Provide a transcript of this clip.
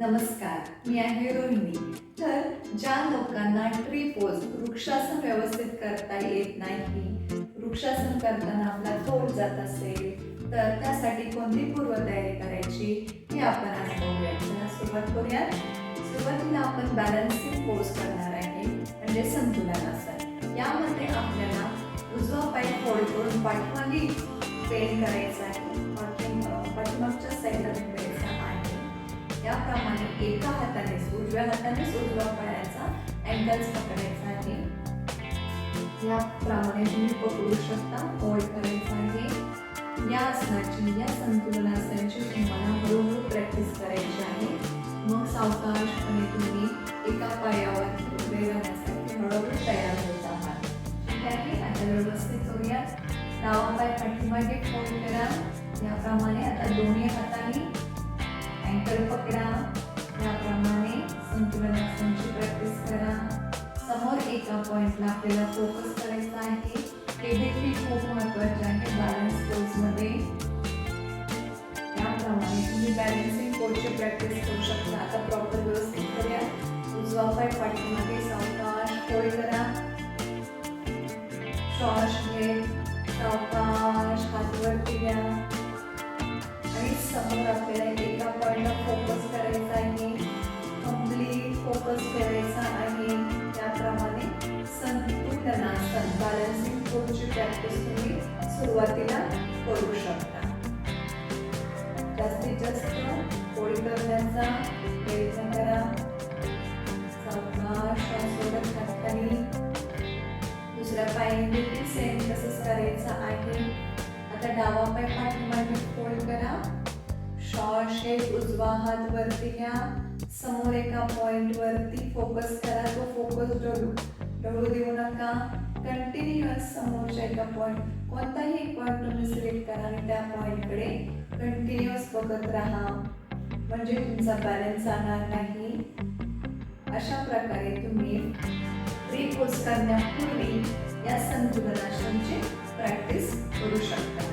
नमस्कार मी आहे रोहिणी. तर ज्या लोकांना ट्री पोज वृक्षासन व्यवस्थित करता येत नाही वृक्षासन करताना आपला तोल जात असेल तर त्यासाठी कोणती पूर्वतयारी करायची हे आपण आज बघूया. सुरुवात करूया. सुरुवातीला आपण बॅलन्सिंग पोज करणार आहे म्हणजे संतुलनासन यामध्ये आपल्याला उजवा पाय फोल्ड करून पाठीमागे पेन करायचा आहे. एका हाताने उजव्या हाताने उजवा पायाचा अँगल्स पकडायचा आहे. याप्रमाणे तुम्ही पकडू शकता होल्ड करायचा आहे. या आसनाची या संतुलनासनाची तुम्हाला हळूहळू प्रॅक्टिस करायची आहे. मग सावकाशपणे तुम्ही एका पायावर उभे राहण्यासाठी हळूहळू तयार होत आहात. ठीक आहे? आता व्यवस्थित करूया. डावा पाय पाठीमागे फोल्ड करा. याप्रमाणे आता दोन्ही हाताने अँकल पकडा. संतुलनासनची प्रॅक्टिस करा. समोर एका पॉइंटला आपल्याला फोकस करायचा आहे. हे देखील खूप महत्वाचे आहे बॅलन्स कोर्समध्ये याप्रमाणे तुम्ही बॅलन्सिंग कोर्सची प्रॅक्टिस करू शकता. आता प्रॉपर व्यवस्थित करूया. उजवा पाय पाठीमागे सावकाश. फोल्ड करा. श्वास घे. सावकाश. हात वरती घ्या. आणि समोर आपल्याला बॅलन्सिंग प्रॅक्टिस तुम्ही सुरुवातीला करू शकता. जास्तीत जास्त पोळी करण्याचा प्रयत्न करा. हाताने दुसऱ्या पायाने देखील सेम तसंच करायचं आहे. आता डावा पाय पाठीमागे फोल्ड करा. श्वास हे उजवा हात वरती घ्या. समोर एका पॉइंट वरती फोकस करा. तो फोकस डोळू डोळू देऊ नका. कंटिन्युअस समोरच्या एका पॉइंट कोणताही एक पॉइंट तुम्ही सिलेक्ट करा आणि त्या पॉइंटकडे कंटिन्युअस बघत राहा. म्हणजे तुमचा बॅलन्स जाणार नाही. अशा प्रकारे तुम्ही रिपोज करण्यापूर्वी या संतुलनाशांची प्रॅक्टिस करू शकता.